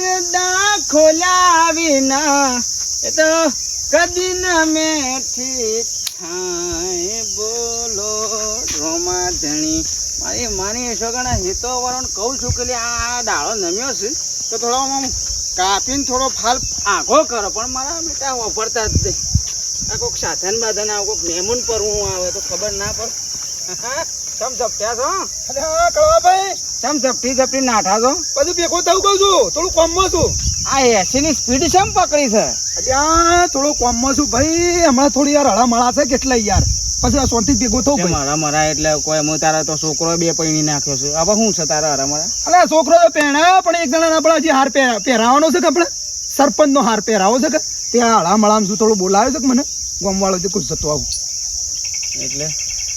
પડદા ખોલ્યા વિના એ તો કદી ન મેઠી થાય. બોલો રોમા ધણી મારી માની છોકરા હિતો વરણ કહું છું કે આ ડાળો નમ્યો છે, તો થોડો આમ કાપીને થોડો ફાલ આઘો કરો, પણ મારા બેટા વાપરતા જ નહીં. આ કોઈક સાધન બાધન આવે કોઈક મહેમૂન પર હું આવે તો ખબર ના પડે. ચમ ઝપટ્યા છો? અરે હા કળવાભાઈ ચમ ઝપટી ઝપટી નાઠા છો? બધું ભેગું થવું કહું છું. થોડું કોમમાં છું. આ એસી ની સ્પીડ ચમ પકડી છે? અલ્યા થોડું કોમમાં છું. ભાઈ હમણાં થોડી યાર હળા મળા છે કેટલા યાર. પછી આ શાંતિ ભેગો થવું તે ભાઈ મારા મરા એટલે કોઈ હું તારા તો છોકરો બે પૈણી નાખ્યો છે. હવે શું છે તારા હારા મરા અલે છોકરો તો પહેણાયો પણ એક જણા આપણા જે હાર પહેરા- પહેરાવાનો છે કે આપણે? સરપંચ નો હાર પહેરાવો છે કે? ત્યાં હળા મળામાં શું થોડું બોલાવ્યો છે કે મને? ગમવાળો જે કુછ જતો આવું. એટલે?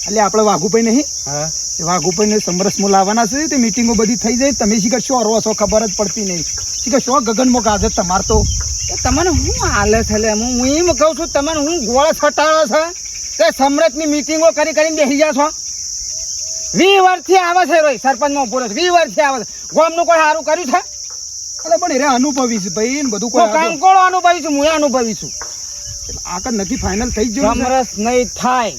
એટલે આપણે વાઘુભાઈ નહીં? હા. એ વાઘુભાઈને સમરસમાં લાવવાના છે તે મીટિંગો બધી થઈ જાય. તમે શીખર શું રહો છો ખબર જ પડતી નહીં. શીખર શું ગગનમાં ગાજર તમાર તો. તમને હું હાલે છે લે? હું હું એમ કહું છું તમને હું ગોળ છટાડો છે? તે સમરથની મીટિંગો કરી કરીને બેસી ગયા છો વી વર્ષથી આવે છે રોય સરપંચમાં પૂરો વી વર્ષથી આવે છે. ગામનું કોઈ સારું કર્યું છે? અરે પણ એને અનુભવી છે ભાઈ ને બધું કોઈ કામ કંકોળો અનુભવી છું? હું અનુભવી છું. આગળ નક્કી ફાઇનલ થઈ જ સમરસ નહીં થાય.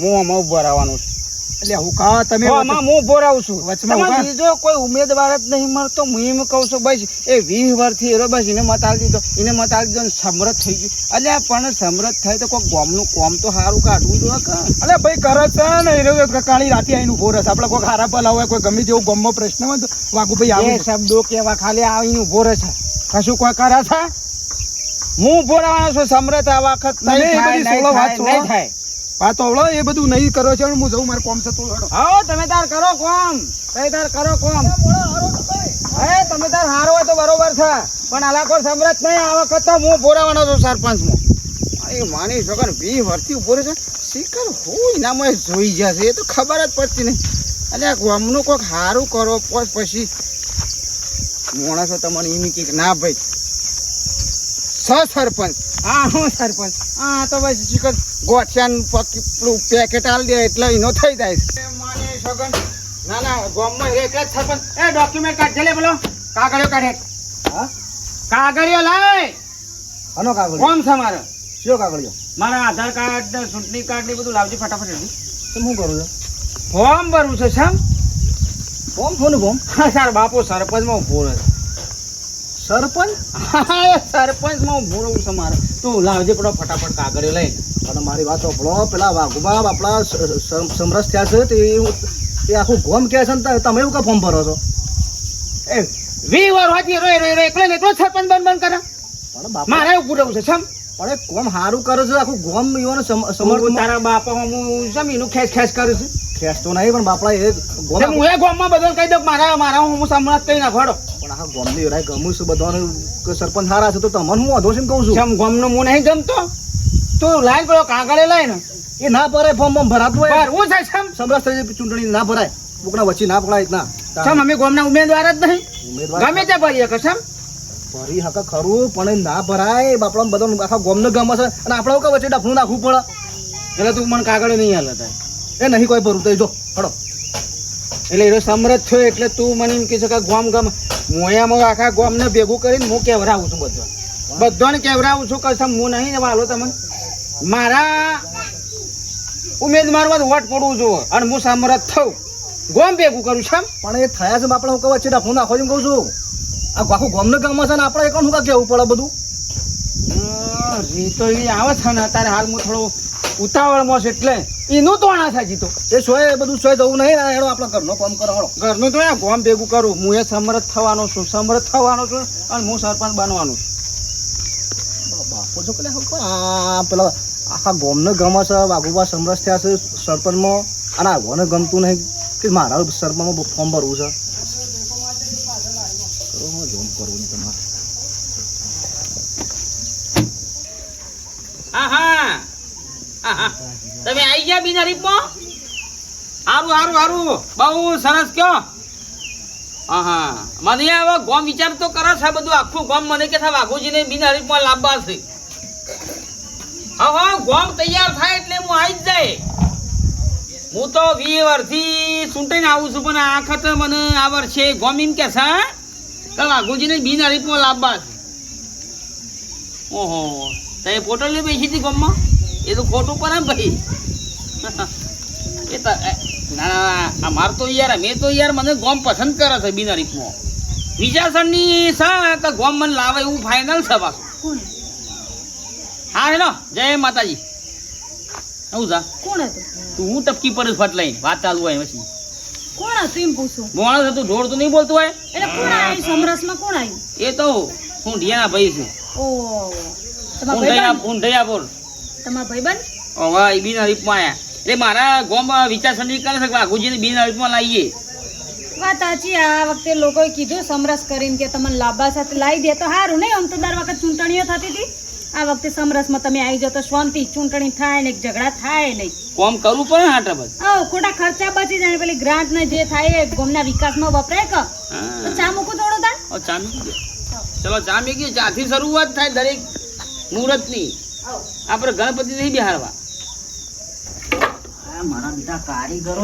હું આમાં ઊભો રહેવાનું છું. એટલે હુકા તમે આમાં હું ઊભો છું. વચમાં બીજો કોઈ ઉમેદવાર જ નહીં મળતો. હું એમ કહું છું બસ એ વીસ વર્ષથી એરો બસ એને મત આલી દીધો. એને મત આલી દીધો સમૃદ્ધ થઈ ગયું. એટલે પણ સમૃદ્ધ થાય તો કોઈ ગોમનું કોમ તો સારું કાઢવું જોઈએ અરે ભાઈ કરે છે ને. એને કાળી રાતે આવીને ઊભો રહેશે. આપણે કોઈ હારા પલા હોય કોઈ ગમે તેવું ગમો પ્રશ્ન હોય તો વાગુ ભાઈ આવે શબ્દો કેવા ખાલી આવીને ઊભો છે કશું કોઈ કરે છે? હું ઊભો રહેવાનો છું સમૃદ્ધ આ વખત નહીં થાય. બધી નહીં સોલો વાત થાય છોડો. નહીં થાય હા તો હવળો, એ બધું નહીં કરો છે, હું જઉં, મારે કોમ થતું હેડો. હા તમે તાર કરો કોમ. તમે તાર કરો કોમ. હે, તમે તાર હારો હોય તો બરોબર છે, પણ આલાકો સમરત નહીં, આ વખત તો હું બોરાવાનો છું સરપંચમાં. એ માની છોકર બી વર્તી ઊભો છે છે હોય હું એનામાં જોઈ જશે એ તો ખબર જ પડતી નહીં. આ ગામનું કોઈક સારું કરો પછી. માણસો તમને એમ કે ના ભાઈ, સ સરપંચ. હા, હું સરપંચ. હા, તો બસ શીખર ગોઠિયાન પેલું પેકેટ આલી દે એટલે એનો થઈ જાય છે. માની છોકર ના ના ગામમાં એક જ સરપંચ એ ડોક્યુમેન્ટ કાઢજે લે બોલો કાગળિયો કાઢે. હા? કાગળિયો લાય આનો કાગળ કોમ છે મારે? શું કાગળિયો? મારા આધાર કાર્ડ ને ચૂંટણી કાર્ડ ને બધું લાવજે ફટાફટ રેડી. તો હું કરું છું ફોર્મ ભરવું છે સમ ફોર્મ ફોન ફોર્મ? હા સાર બાપો સરપંચમાં ઊભો રહે સરપંચ? હા સરપંચમાં હું રહું છે મારે. તું લાવજે પડો ફટાફટ કાગળિયો લઈ. અને મારી વાત સાંભળો પેલા વાઘુબા આપણા સમરસ થયા છે તે એ આખું ગોમ કહે છે ને તમે એવું કા ફોર્મ ભરો છો? એ વી વાર હોતી રોય રોય રોય. એકલો એકલો સરપંચ બન બન કરે. પણ બાપા મારે એવું પૂરવું છે સમ પણ એ કોમ સારું કરે છે આખું ગોમ યુવાનો સમર્થ તારા બાપા હું સમ એનું ખેસ ખેંચ કરું છું. તો નહીં પણ બાપડા એ ગોમ હું એ ગામમાં બધો કહી દઉં મારા મારા હું સંભળાત કઈ નાખવાડો પણ આખા ગોમની રાય ગમું છું બધાને સરપંચ સારા છે તો તમને હું વાંધો છે કહું છું? સમ ગામનો હું નહીં ગમતો તું લાઈન પેલો કાગળે લાય એ ના ભરાય ફોર્મ ફોર્મ ભરાતું હોય. ભરવું છે થઈ જાય ચૂંટણી ના ભરાય. કોકના વચ્ચે ના પકડાય ના. સમ અમે ગામના ઉમેદવાર જ નહીં. ઉમેદવાર ગમે તે ભરીએ કે સમ ભરી હકે ખરું પણ ના ભરાય. બાપડા બધા આખા ગોમને ગમે છે. અને આપણે વચ્ચે ડફનું નાખવું પડે. એટલે તું મને કાગળ નહીં હાલે તારે એ નહીં કોઈ ભરું તો જો હડો. એટલે એનો સમરથ થયો એટલે તું મને એમ કહે છે કે ગોમ ગમ મોયામાં આખા ગોમને ભેગું કરીને હું કેવરાવું છું બધો બધાને કેવરાવું છું કસમ સમ હું નહીં વાલો તમને. મારા ઉમેદવારમાં વોટ પડવું જોઈએ અને હું સમરથ થઉં. ગોમ ભેગું કરું છું પણ એ થયા છે આપણે હું કહું છે હું નાખો એમ કહું છું. આ આખું ગોમને ગમે છે ને આપણે એકણ શું કા કેવું પડે બધું? રીતો એ આવે છે ને અત્યારે હાલ હું થોડો ઉતાવળમાં છે એટલે. એનું તોણા થાય જીતો. એ સોય બધું સોય જવું નહીં ને આપણે ઘરનો કામ કરો હળો ઘરનું તો આ ગોમ ભેગું કરું. હું એ સમરથ થવાનો છું સમરથ થવાનો છું અને હું સરપંચ બનવાનો છું. બાપો જો પેલા આ પેલા આખા ગોમને ગમે છે વાઘુબા સમરસ થયા છે સરપંચમાં. અને આગોને ગમતું નહીં કે મારા સરપંચમાં ફોર્મ ભરવું છે. કરો હું જોમ કરવું નહીં તમારે આહા! આહા. તમે આવી ગયા બીજા રીપમાં હારું હારું હારું. બહુ સરસ કયો. હા મને હવે ગોમ વિચાર તો કરો છે બધું. આખું ગોમ મને કે થાય વાઘુજીને બીજા રીપમાં લાંબા છે. હા હા ગોમ તૈયાર થાય એટલે હું આવી જાય. હું તો વી વર્ષથી ચૂંટાઈને આવું છું, પણ આ વખતે મને આ વર્ષે ગોમ એમ કે છે તો વાઘુજીને બિનહરીફમાં લાંબા છે. ઓહો. તો એ પોટલ બેસી હતી ગોમમાં? એ તો ખોટું પડે ભાઈ એ તો ના આ માર તો યાર મેં તો યાર મને ગોમ પસંદ કરે છે બિનહરીફમાં વિચારસરની છે તો ગોમ મને લાવે એવું ફાઇનલ છે પાછું. હા હેલો જય માતાજી. શું જા. કોણ હતું? તું હું ટપકી પર ફટ લઈને વાત ચાલુ હોય પછી. કોણ હતું એમ પૂછું? મોણસ હતું ઢોળ તો નહીં બોલતું હોય. એટલે કોણ આવ્યું સમરસમાં કોણ આવ્યું એ તો હું ઢિયાના ભાઈ છું. ઓ તમારા ભાઈબંધ? તમારા ભાઈબંધ? હવે એ બિન રીપમાં આયા. એટલે મારા ગામમાં વિચારસરણી કરે છે કે વાઘુજીને બિન હરીફમાં લાવીએ. વાત સાચી આ વખતે લોકોએ કીધું સમરસ કરીને કે તમને લાંબા સાથે લાવી દે. તો સારું નહીં આમ તો દર વખત ચૂંટણીઓ થતી હતી? આ વખતે સમરસમાં તમે આવી જાઓ તો શાંતિ ચૂંટણી થાય ને ઝઘડા થાય નહીં. કોમ કરવું પડે હાટા બસ હા ખોટા ખર્ચા બચી જાય પેલી ગ્રાન્ટ ને જે થાય એ ગોમના વિકાસમાં વપરાય કે? તો ચા મૂકું થોડું તાર? ચા મૂકી ચલો ચા મૂકી ચાથી શરૂઆત થાય દરેક મુહૂર્તની. આપણે ગણપતિ નહીં બિહારવા આ મારા બેટા કારીગરો.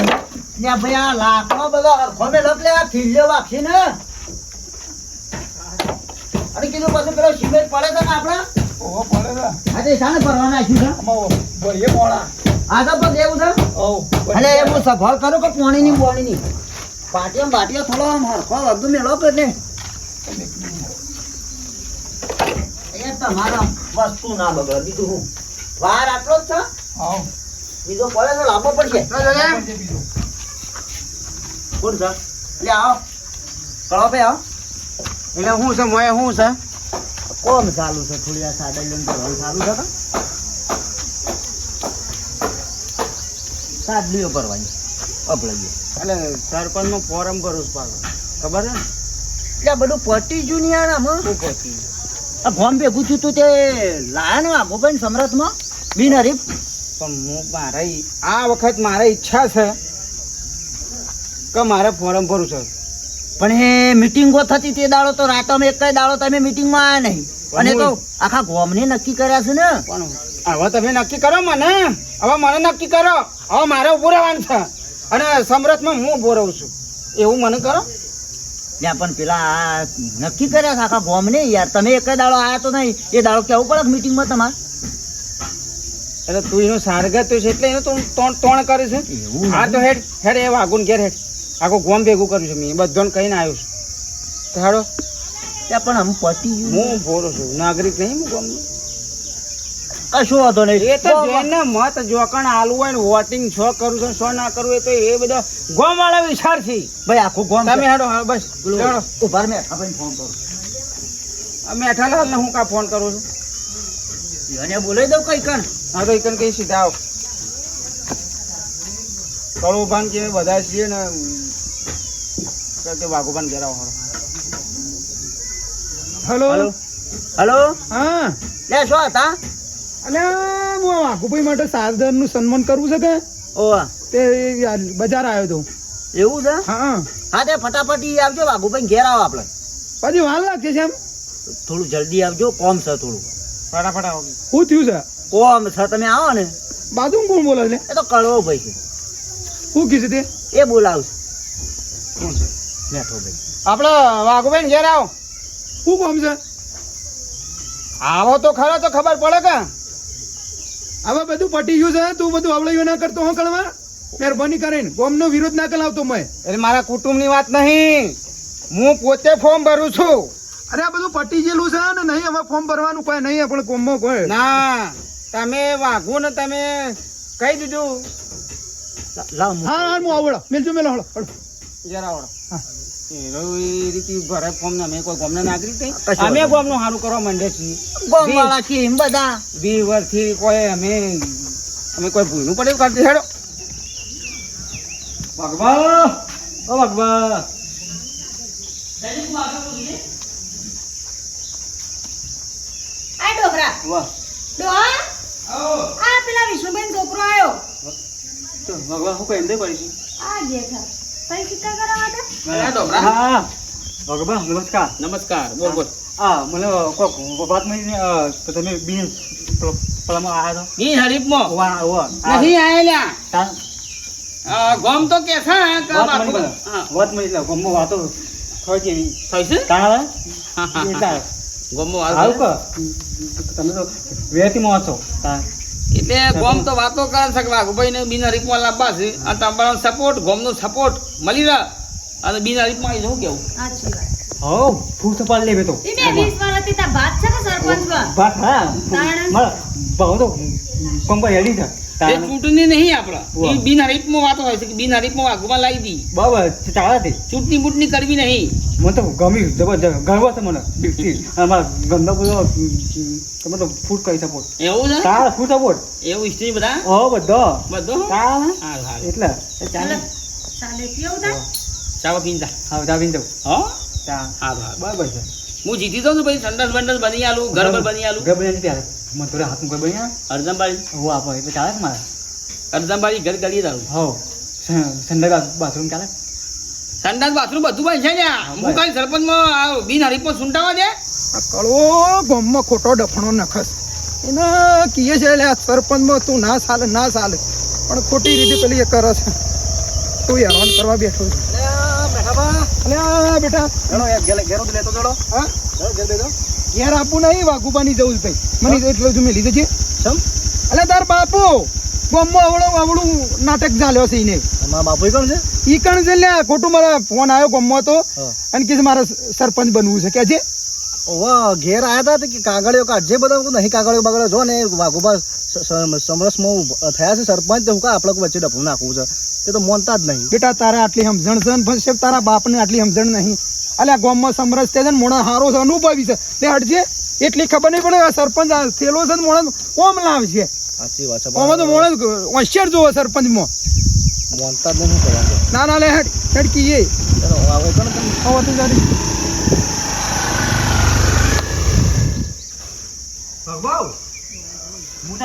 ને ભાઈ આ લાખો બધો મેલો એટલે આ ખીલ્યો વાગશે ને અરે કીધું પછી પેલો સિમેન્ટ પડે છે ને આપડે ઓહો પડે છે. આજે શાને ભરવા નાખ્યું છે? આમાં ભરીએ મોડા આ તો બસ એવું છે? અલે એ હું સફળ કરું કે પાણીની બોણીની? પાટિયા બાટિયા થોડો આમ હરખો વધુ મેળો કે એટલે એ તમારો વસ્તુ ના બગડ બીજું હું. વાર આટલો જ છે? આવ બીજો પડે તો લાંબો પડશે. કોણ છે? એટલે આવો. કળો પે આવો. એટલે હું છે મોય હું છે? કોમ ચાલુ છે થોડી આ સાડા લઈને તો ચાલુ છે સાત લીઓ ભરવાની. અપડાઈ એટલે સરપંચ નો ફોરમ ભરું છું પાછો. ખબર છે એટલે આ બધું પટી જુ ને યાર આમાં? શું પછી આ ફોર્મ ભેગું છું તું તે લાયા ને આ ગોપાઈ સમરથમાં? બિનહરીફ? પણ હું મારે આ વખત મારે ઈચ્છા છે કે મારે ફોરમ ભરવું છે. પણ એ મિટિંગો થતી તે દાડો તો રાતમાં એક દાડો તમે મિટિંગમાં આવ્યા નહીં. અને તો આખા ગોમને નક્કી કર્યા છે ને? પણ હવે તમે નક્કી કરો મને. હવે મને નક્કી કરો. હવે મારે ઉભું રહેવાનું છે. અને સમરથમાં હું ઊભો રહું છું. એવું મને કરો. ત્યાં પણ પેલા આ નક્કી કર્યા છે આખા ગોમને? યાર તમે એક દાડો આવ્યા તો નહીં. એ દાડો કેવું પડે મિટિંગમાં તમારે? એટલે તું એનો સારગત છે એટલે એનું તું તોણ તોણ કરે છે. આ હા તો હેડ હેડ એ વાગુન ઘેર હેડ. આખું ગોમ ભેગું કર્યું છે મેં. બધાને કહીને આવ્યો છું. તો હેડો ત્યાં પણ આમ પતિ હું ભોરો છું. નાગરિક નહીં હું ગોમ કશું વાંધો નહીં. એ તો જેને મત જોકણ આલુ હોય ને વોટિંગ છો કરું છું શો ના કરવું એ તો એ બધા ગોમ વાળા વિચાર છે ભાઈ આખું ગોમ તમે હેડો હા બસ. ઉભાર મેં આપણે ફોન કરું. આ મેઠાલાલ ને હું કા ફોન કરું છું? એને બોલાવી દઉં કઈ કણ? હા તો એકન કઈ સીધા આવો. કળુભાન કે બધા છીએ ને કે કે વાઘુભાન ઘેર આવો હેલો. હલો? હલો? હા. લે શું હતા અને હું વાઘુભાઈ માટે સારદારનું સન્માન કરવું છે કે ઓવા તે બજાર આવ્યો તો. એવું છે? હા. હા તે ફટાફટ આવજો વાઘુભાઈ ઘેર આવો આપણે પછી વાર લાગશે છે એમ? થોડું જલ્દી આવજો કોમ છે થોડું. ફટાફટ આવો. શું થયું છે? કોમ છ તમે આવો ને. બાજુ કોણ બોલાવે છે? એ તો કળવો ભાઈ છે. શું કીધું તે? એ બોલાવશે. મેઠો ભાઈ. આપણે વાઘુભાઈ ઘેર આવો. શું કોમ છે? આવો તો ખરો તો ખબર પડે કે. હવે બધું પટી ગયું છે તું બધું આવડ્યું ના કરતો હું કળવા મહેરબાની કરીને ગોમનો વિરોધ ના કરાવતો મેં. એટલે મારા કુટુંબની વાત નહીં. હું પોતે ફોર્મ ભરું છું. અરે આ બધું પટી ગયેલું છે ને નહીં હવે ફોર્મ ભરવાનું કોઈ નહીં આપણે કોમમાં કોઈ. ના. તમે વાઘુ ને તમે કહી દીધું. લાવ. હા હા હું આવડો મિલજો મેલો હળો હળો. જરા આવડો હા. એનો એ રીતે ભરે ફોર્મ ને અમે કોઈ ગોમના નાગરિક નહીં. કશો અમે વાંધો ગોમનું સારું કરવા માંડે છીએ. ગોમવાળા છીએ એમ બધા. વી વર્ષથી કોઈ અમે અમે કોઈ ભૂલનું પડે એવું કરતી હેડો. ભગવાન ઓ ભગવાન આ વાહ આ પેલા વિષ્ણુબેન છોકરો આવ્યો તો ભગવાન હું કઈ દે પડી આ જેઠા. કઈ સિક્કા કરવા હતા હા ભગવાન નમસ્કાર. નમસ્કાર બોલ બોલ. હા મને કોક વાત મળી તો તમે બિન પેલામાં આવ્યા બિન હરીફમાં? તો ઓવા ઓવા નથી આયેલા. ગોમ તો કે છે વાત મળી વાત મળી એટલે વાતો થોડી જેવી થઈ છે? હા, હા, ગોમમાં આવું ક તમે તો વેતીમાં છો. તા એટલે ગોમ તો વાતો કરે છે કે વાઘુભાઈ ને બિના રીપમાં લાવવા છે. અને તમારો સપોર્ટ ગોમનો સપોર્ટ મળી રહે. અને બિના રીપમાં આવી જવું કેવું? હો ફૂલ લેવે તો ભાત છે તો હેડી છે. એ. ચૂંટણી નહીં આપણા. એ બિના રીપમાં વાતો હોય છે કે બિના રીપમાં આગમાં લાવી દી. બરાબર ચાલે ચૂંટણી બૂટણી કરવી નહીં. મને તો ગમ્યું જબરજસ્ત ગર્વ છે મને. બિલકુલ અમારા ગંદો બધો તમે તો ફૂટ કરી સપોર્ટ એવું છે? તાર ફૂટ સપોર્ટ એવું સ્ત્રી બધા? હો બધો. બધો? તાર. એટલે. ચાલે. ચાલે. કેવું થાય પીન જા. હા જાવીને જાઉં હો? ચા હારું બરાબર છે. હું જીતી દઉં ને પછી ઠંડસ બંડસ બની આલું ઘર પર બની આલું. ઘર બની ત્યારે. મને થોડા હાથમાં કોઈ બન્યા? અર્જનબાઈ હું આપો એટલે ચાલે ને મારે. અર્જનબાઈ ઘર ગળી દારું હો સંડાસ બાથરૂમ ચાલે? સંડાસ બાથરૂમ બધું ભાઈ છે ને. હું કાંઈ સરપંચમાં આ બિન હરીફમાં સુંટાવા દે? આ કળવો ગામમાં ખોટો ડફણો નખસ. એને કીએ છે એટલે સરપંચમાં તું ના ચાલે ના ચાલે પણ ખોટી રીતે પેલી એ કરે છે. તું હેરાન કરવા બેઠો છે. અલે આ બેટા. હા? ઘેર આપું નહીં વાઘુબાની જવું ભાઈ. મને એટલું જ મેં લીધું છે. સમ અલે તાર બાપુ ગામમાં આવડું અવળું નાટક ચાલ્યો છે એને અમારા બાપુ કોણ છે? ઈ કણ છે લે ખોટું મારા ફોન આવ્યો ગામમાં તો. અને કે મારે સરપંચ બનવું છે. કે છે? ઓવા ઘેર આયા હતા કે કાગળિયો કાઢજે બધા નહીં કાગળિયો બાગળિયો જો ને વાઘોબા સમરસમાં થયા છે સરપંચ તો હું કા આપણે વચ્ચે ડફું નાખવું છે. તે તો મોનતા જ નહીં. બેટા તારા આટલી સમજણ છે ને? તારા બાપને આટલી સમજણ નહીં. અલ્યા ગામમાં સમરસ છે ને મોણા હારો છે અનુભવી છે. તે હટજે એટલી ખબર નહીં પડે આ સરપંચ થેલો છે ને મોણા કોમ લાવશે? સાચી વાત છે આમાં તો મોણા હોશિયાર જોવો સરપંચમાં. મોનતા જ નહીં કરવાનું. ના ના લે હેડ હેડ કીએ ચલો આવે કોણ તમે આવો તો જારી ભગવાવ? હું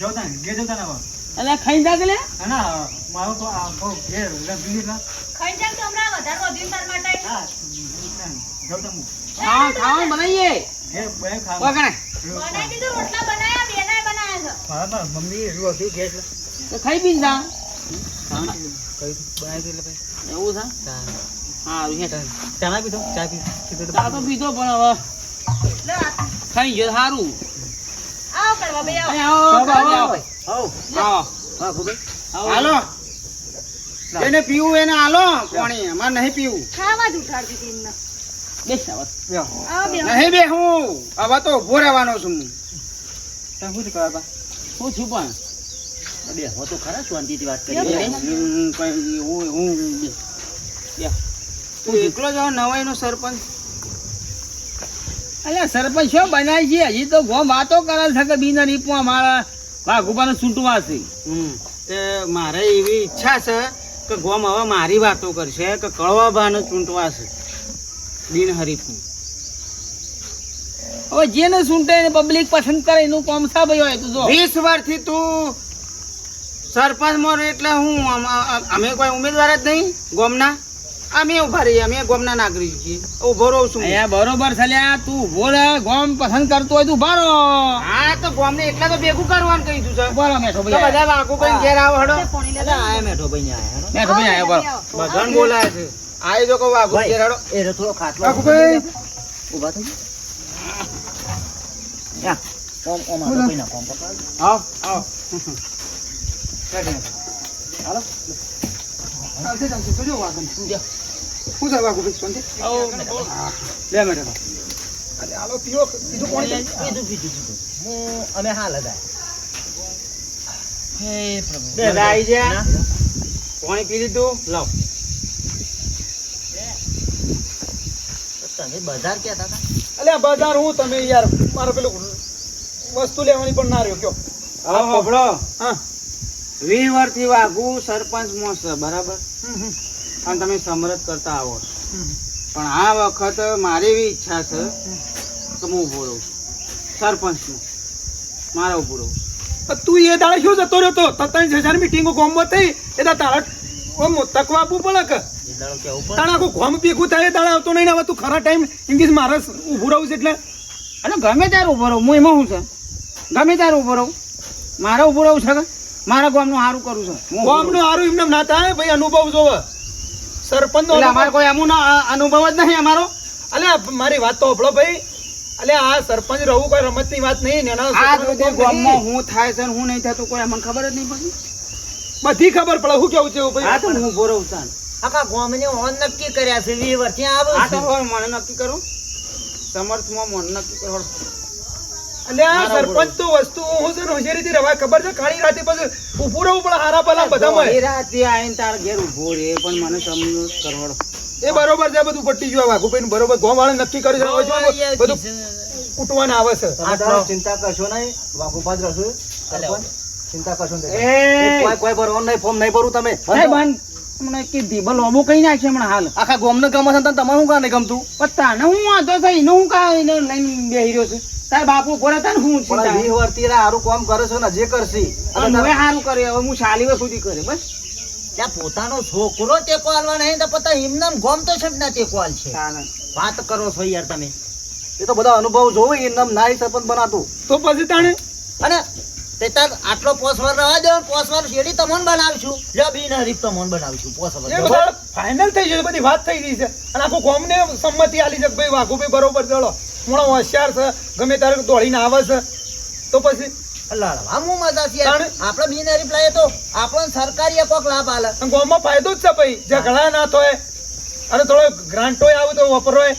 જોતા ઘેર જોતા ના એટલે ખાઈ જા લે ના મારો તો આ બહુ ઘેર રગડી ના ખાઈ જાવ તો હમણાં વધારે વધ્યું તાર માટે હા જોતા હું ખાવા ખાવાનું બનાવીએ હે બે ખા વગણે બનાવી દીધું રોટલા બનાયા બેનાય બનાયા છે હા ના મમ્મી એવું હતું ઘેર તો ખાઈ પી જા કઈ બનાવી દે લે એવું છે હા હેઠ ચા ના પીધો ચા પીધો ચા તો પીધો પણ હવે ખાઈ ગયો સારું આવો કરવા બે આવો. આવો. આવો. આવ. આવો. હા. ખુબે આવો. હાલો. એને પીવું એને હાલો પાણી. અમારે નહીં પીવું. ખાવા જ ઉઠાડી દીધી એમને. બેસ આવો. આવો બે નહીં બે હું હવે તો ઊભો રહેવાનો છું હું. તમે શું કરવા બા શું છું પણ. બે હો તો ખરા શાંતિથી વાત. કરીએ હું કઈ હું એકલો જ નવાઈ નો સરપંચ. અલ્યા સરપંચ શું બનાય છે? હજી તો ગોમ વાતો કરે છે કે બીના રીપવા મારા વાઘુબાને છૂટવા છે. તે મારે એવી ઈચ્છા છે કે ગોમ હવે મારી વાતો કરશે કે કળવા બાને ચૂંટવા છે બિન હરીફું હવે જેને ચૂંટે એને પબ્લિક પસંદ કરે એનું કોમ સા ભાઈ હોય તો જો? વીસ વર્ષથી તું સરપંચ મોર એટલે હું અમે કોઈ ઉમેદવાર જ નહીં ગોમના? અમે ઊભા રહીએ અમે ગોમના નાગરિક છીએ. ઊભો રહું છું. હું. અહીંયા બરોબર છલ્યા તું ઊભો રહે ગોમ પસંદ કરતો હોય તું ભારો હા તો ગોમને એટલા તો ભેગું કરવાનું કીધું છે. બોલો મેઠો ભાઈ બધા વાઘુ ભાઈ ઘેર આવો હડો. આયા મેઠો ભાઈ ને આયા મેઠો ભાઈ આયા બોલો બધાને બોલાય છે. આઈ જો કો વાઘુ ઘેર હડો. એ રે થોડો ખાટલો. વાઘુભાઈ ઊભા થઈ યા કોમ કોમ આ ભાઈ ના કોમ પકડ. આવ આવ. હાલો. ચાલશે ચાલશે જોજો વાઘન શું છે વાઘુભાઈ શાંતિ લે મેડમ અરે પાણી જા પી લીધું લાવ બજાર ક્યાં હતા અલ્યા બજાર હું તમે યાર મારો પેલું વસ્તુ લેવાની પણ ના રહ્યો કયો હા હા વીસ વર્ષથી વાઘુ સરપંચ મોસ છે બરાબર અને તમે સમરથ કરતા આવો છો. પણ આ વખત મારી એવી ઈચ્છા છે કે હું ઊભો રહું છું. સરપંચમાં મારે ઊભો રહું તું એ દાડે શું જતો રહ્યો? તો ત્રણ હજાર મીટિંગો ગામમાં થઈ એ તો તારા તકવા આપવું પડે કે? પણ તારા આખું કોમ ભેગું થાય એ દાડે આવતો નહીં ને હવે તું ખરા ટાઈમ ઇંગ્લિશ મારે ઊભું રહું છે એટલે? અને ગમે ત્યારે ઊભો રહું. હું એમાં શું છે? ગમે ત્યારે ઊભો રહું. મારે ઊભો રહું છે કે? મારા ગામનું સારું કરું છું. ગામનું હારું એમને ના થાય ભાઈ અનુભવ જોવે. સરપંચ અમારે કોઈ એમનો અનુભવ જ નહીં અમારો. અલે મારી વાત તો સાંભળો ભાઈ. અલે આ સરપંચ રહું કોઈ રમતની વાત નહીં નહીં. ગામમાં હું થાય છે હું નહીં થતું કોઈ અમને ખબર જ નહીં પડી. બધી ખબર પડે હું કેવું છે ભાઈ? હા તો હું બોરો ઉતાર. આખા ગામને ઓન નક્કી કર્યા છે વી વર્ષે આવું તો મને નક્કી કરો. સમર્થમાં મને નક્કી કરો. અલ્યા આ સરપંચ તો વસ્તુ હું છે હોશિયારીથી રવાય. ખબર છે કાળી રાતે પછી ઉભું રહેવું પણ હારા પલા બધામાં દોડી રાતે આવીને તાર ઘેર ઊભો રે પણ મને સમજો કરવાડો. એ બરોબર છે બધું પટ્ટી જોવા વાઘુ ભાઈ બરોબર ગોમ વાળા નક્કી કરી છે બધું કૂટવાના આવે છે. ચિંતા કરશો નહીં વાઘુ પાદ રહેશે ચિંતા કરશો નહીં. કોઈ કોઈ ભરવાનું નહીં ફોર્મ નહીં ભરું તમે. બંધ. કઈ નાખશે હમણાં હાલ. આખા ગોમને ગમે છે તમારે શું કાં ગમતું? પણ તાને હું વાંધો છે એનો હું કા એને લઈને બેહી રહ્યો છું? તાર બાપુ ભોળા તાને હું પણ આ વીસ ચિંતા હારું કામ કરે છે ને જે કરશી. અને હવે તારે- કરે હવે હું શાલી વખત સુધી કરે બસ. ત્યાં પોતાનો છોકરો ટેકો આલવા નહીં તો પતા એમનામ ગોમ તો છે. ના ટેકો આલ છે વાત કરો છો યાર તમે. એ તો બધા અનુભવ જોવે એ નામ નાઈ સરપંચ બનાતું. તો પછી તાણે? અને તે તાર આટલો પોસવાર રહેવા દો પોસવાર શેડી મન બનાવશું. જો બી હરીફ તમને બનાવશું એ પોસવાર ફાઇનલ થઈ ગયું બધી વાત થઈ ગઈ છે. અને આખું ગોમને સંમતિ આલી છે ભાઈ વાઘુભાઈ બરોબર ચલો. મોણો હોશિયાર છે ગમે ત્યારે દોડીને આવે છે. તો પછી લડવા હું મજા છે. આપણે બી લાવીએ તો આપણને સરકારી કોક લાભ આલે. અને ગોમાં ફાયદો જ છે ભાઈ. ઘણા ના થાય. અને થોડો ગ્રાન્ટો આવે તો વપરોય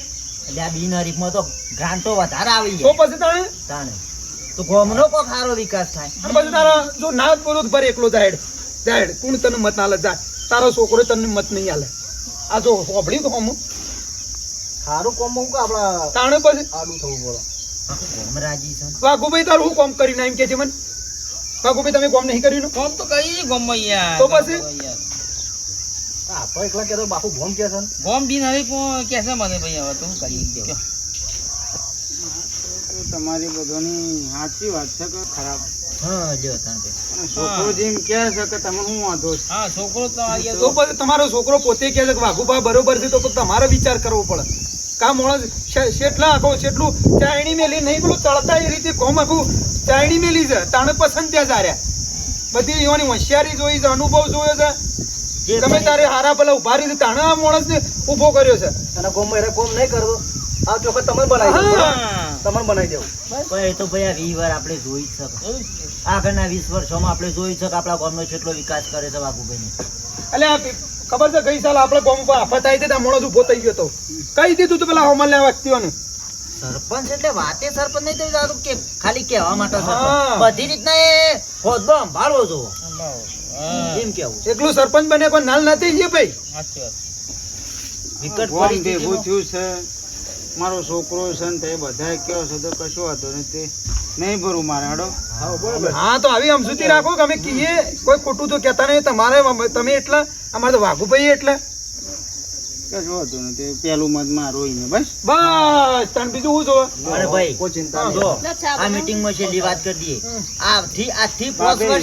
એટલે આ બી હરીફમાં તો ગ્રાન્ટો વધારે આવી તો જાય. પછી તાણે તાણે. તો ગોમનો કોક સારો વિકાસ થાય. અને પછી તારા જો ના બોલો તો એકલો જાહેર. જાહેર કોણ તને મત ના આલે? જા. તારો છોકરો તને મત નહીં આલે. આ જો હોભળ્યું તો હમ સારું કામ હું આપણા તાણે પછી? આડું થવું બોલો આખું રાજી છે. વાઘુભાઈ તારું હું કોમ કરીને એમ કે છે મને? વાઘુભાઈ તમે કોમ નહીં કર્યું કોમ તો કઈ ગોમ યાર. તો પછી? આપણે એકલા કહેતો બાપુ ગોમ કે છે ગોમ બિન હરી કે છે મને ભાઈ હવે તું કરી તમારી બધાની સાચી વાત છે કે ખરાબ? હા જો છોકરો જેમ કહે છે કે તમે હું વાંધો છે? હા છોકરો તો આ યાર તો પછી તમારો છોકરો પોતે કહે છે કે વાઘુભા બરોબર છે તો તમારે વિચાર કરવો પડે. કા માણસ શેટલા આખો શેટલું ચાયણી મેલી નહીં પેલું તળતા એ રીતે કોમ આખું ચાયણી મેલી છે તાણે પસંદ ત્યાં જાર્યા બધી એવાની હોશિયારી જોઈ છે અનુભવ જોયો છે. જે તમે તારે હારા પેલા ઊભા રહી છે તાણે આ માણસને ઊભો કર્યો છે. અને કોમ એને કોમ નહીં કરતો. આ ચોખા તમે હા. તમને બનાવી દેવું. પણ એ તો ભાઈ આ વીસ વાર આપણે જોઈ જ શકે આગળના વીસ વર્ષોમાં આપણે જોઈ શકે આપણા ગામનો કેટલો વિકાસ કરે છે બાપુભાઈ એટલે ખબર છે ગઈ સાલ આપણે ગામ ઉપર આફત આવી હતી ત્યાં ઊભો થઈ ગયો હતો કહી દીધું તું પેલા હોમલ લેવા વ્યક્તિઓને. સરપંચ એટલે વાતે સરપંચ નહીં થઈ જતું કે ખાલી કહેવા માટે બધી રીતના એ હોદ્દો સંભાળવો જોવો. એમ કેવું એકલું સરપંચ બને પણ નાલ નથી ભાઈ. સાચી વાત. વિકટ પરિસ્થિતિ થયું છે. મારો છોકરો છે ને તે બધા કયો છે તો કશો હતો ને તે નહીં ભરું મારે હડો? હા તો આવી સમજૂતી રાખો કે અમે કહીએ કોઈ ખોટું તો કહેતા નહીં તમારે તમે એટલા અમારે તો વાઘુભાઈ એટલા. કશું હતું ને તે પેલું મત મારો ને બસ. બસ તને બીજું શું જોવે? અરે ભાઈ કોઈ ચિંતા નહીં. આ મીટિંગમાં છેલ્લી વાત કરી દઈએ. આ થી આ થી બાપરે, પર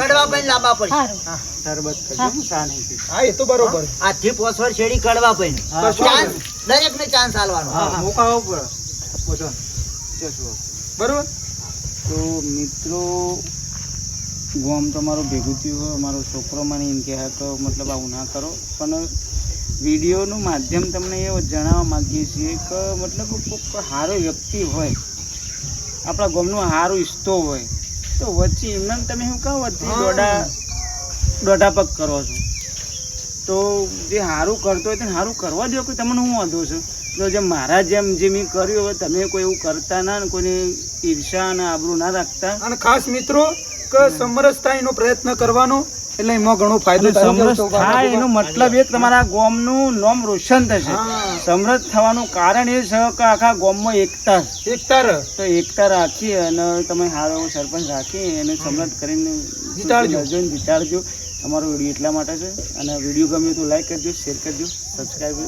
કડવા પૈન લાંબા પડશે. હા. શરબત કરજો ચા નહીં હા એ તો બરોબર. આજથી પોસ શેરડી કડવા પૈન ચાન્સ દરેક ને ચાન્સ આલવાનો. હા મુકાવો પડે બરોબર? તો મિત્રો ગોમ તમારું ભેગું થયું હોય મારો છોકરો મને એમ કહે તો મતલબ આવું ના કરો. પણ વિડીયોનું માધ્યમ તમને એ જણાવવા માગીએ છીએ કે મતલબ કોઈક સારો વ્યક્તિ હોય આપણા ગોમનો સારો ઈચ્છતો હોય તો વચ્ચે એમને તમે શું કહો વચ્ચે દોડા દોઢા પગ કરો છો તો જે સારું કરતો હોય તેને સારું કરવા દો કે તમને હું વાંધો છું તો જે મારા જેમ જે મેં કર્યું હવે તમે કોઈ એવું કરતા ના ને કોઈને ઈર્ષા અને આબરૂ ના રાખતા અને ખાસ મિત્રો કે સમરસતા એનો પ્રયત્ન કરવાનો એટલે એમાં ઘણો ફાયદો થાય. એનો મતલબ એ તમારા ગોમનું નામ રોશન થશે. સમરસ થવાનું કારણ એ છે કે આખા ગોમમાં એકતા એકતા. તો એકતા રાખી અને તમે સારો સરપંચ રાખી એને સમૃદ્ધ કરીને. જીતાડજો જીતાડજો તમારો વીડિયો એટલા માટે છે. અને વીડિયો ગમે તો લાઈક કરજો શેર કરજો સબસ્ક્રાઈબ